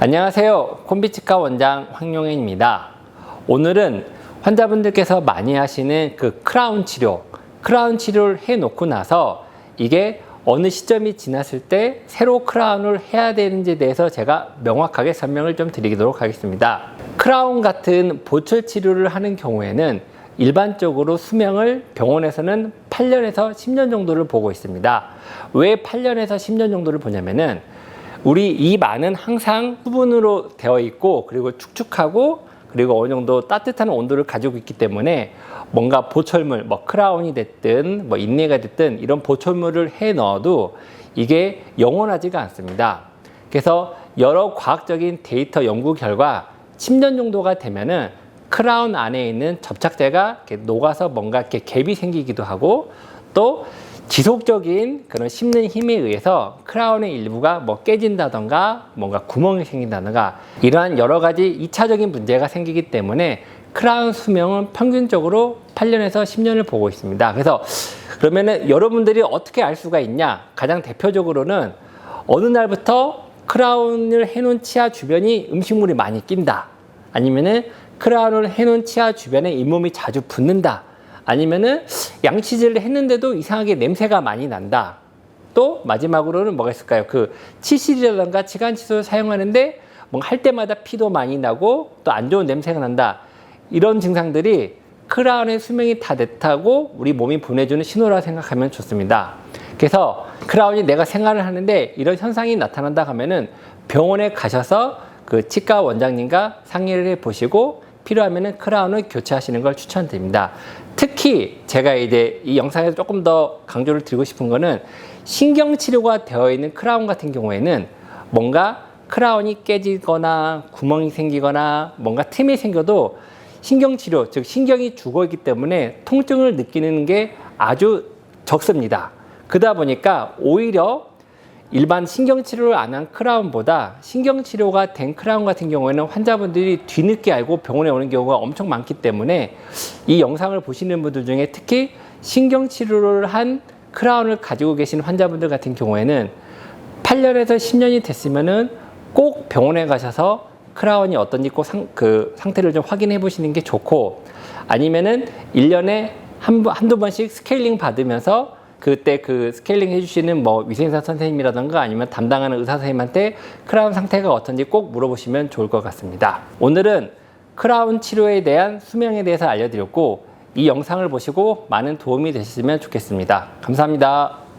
안녕하세요. 콤비치과 원장 황용현입니다. 오늘은 환자분들께서 많이 하시는 그 크라운 치료, 크라운 치료를 해 놓고 나서 이게 어느 시점이 지났을 때 새로 크라운을 해야 되는지에 대해서 제가 명확하게 설명을 좀 드리도록 하겠습니다. 크라운 같은 보철 치료를 하는 경우에는 일반적으로 수명을 병원에서는 8년에서 10년 정도를 보고 있습니다. 왜 8년에서 10년 정도를 보냐면은 우리 입 안은 항상 수분으로 되어 있고 그리고 축축하고 그리고 어느 정도 따뜻한 온도를 가지고 있기 때문에 뭔가 보철물, 뭐 크라운이 됐든 뭐 인내가 됐든 이런 보철물을 해 넣어도 이게 영원하지가 않습니다. 그래서 여러 과학적인 데이터 연구 결과 10년 정도가 되면은 크라운 안에 있는 접착제가 이렇게 녹아서 뭔가 이렇게 갭이 생기기도 하고 또 지속적인 그런 씹는 힘에 의해서 크라운의 일부가 뭐 깨진다던가 뭔가 구멍이 생긴다던가 이러한 여러 가지 2차적인 문제가 생기기 때문에 크라운 수명은 평균적으로 8년에서 10년을 보고 있습니다. 그래서 그러면은 여러분들이 어떻게 알 수가 있냐? 가장 대표적으로는 어느 날부터 크라운을 해놓은 치아 주변이 음식물이 많이 낀다. 아니면은 크라운을 해놓은 치아 주변에 잇몸이 자주 붓는다. 아니면은 양치질을 했는데도 이상하게 냄새가 많이 난다. 또 마지막으로는 뭐가 있을까요? 그 치실이라든가 치간 칫솔을 사용하는데 뭔가 할 때마다 피도 많이 나고 또 안 좋은 냄새가 난다. 이런 증상들이 크라운의 수명이 다 됐다고 우리 몸이 보내주는 신호라 생각하면 좋습니다. 그래서 크라운이 내가 생활을 하는데 이런 현상이 나타난다 하면은 병원에 가셔서 그 치과 원장님과 상의를 해 보시고 필요하면은 크라운을 교체하시는 걸 추천드립니다. 특히 제가 이제 이 영상에서 조금 더 강조를 드리고 싶은 거는 신경 치료가 되어 있는 크라운 같은 경우에는 뭔가 크라운이 깨지거나 구멍이 생기거나 뭔가 틈이 생겨도 신경 치료, 즉 신경이 죽어 있기 때문에 통증을 느끼는 게 아주 적습니다. 그러다 보니까 오히려 일반 신경 치료를 안 한 크라운보다 신경 치료가 된 크라운 같은 경우에는 환자분들이 뒤늦게 알고 병원에 오는 경우가 엄청 많기 때문에 이 영상을 보시는 분들 중에 특히 신경 치료를 한 크라운을 가지고 계신 환자분들 같은 경우에는 8년에서 10년이 됐으면은 꼭 병원에 가셔서 크라운이 어떤지 꼭 상, 그 상태를 좀 확인해 보시는 게 좋고 아니면은 1년에 한, 번- 한두 번씩 스케일링 받으면서 그때 그 스케일링 해주시는 뭐 위생사 선생님이라든가 아니면 담당하는 의사 선생님한테 크라운 상태가 어떤지 꼭 물어보시면 좋을 것 같습니다. 오늘은 크라운 치료에 대한 수명에 대해서 알려드렸고 이 영상을 보시고 많은 도움이 되셨으면 좋겠습니다. 감사합니다.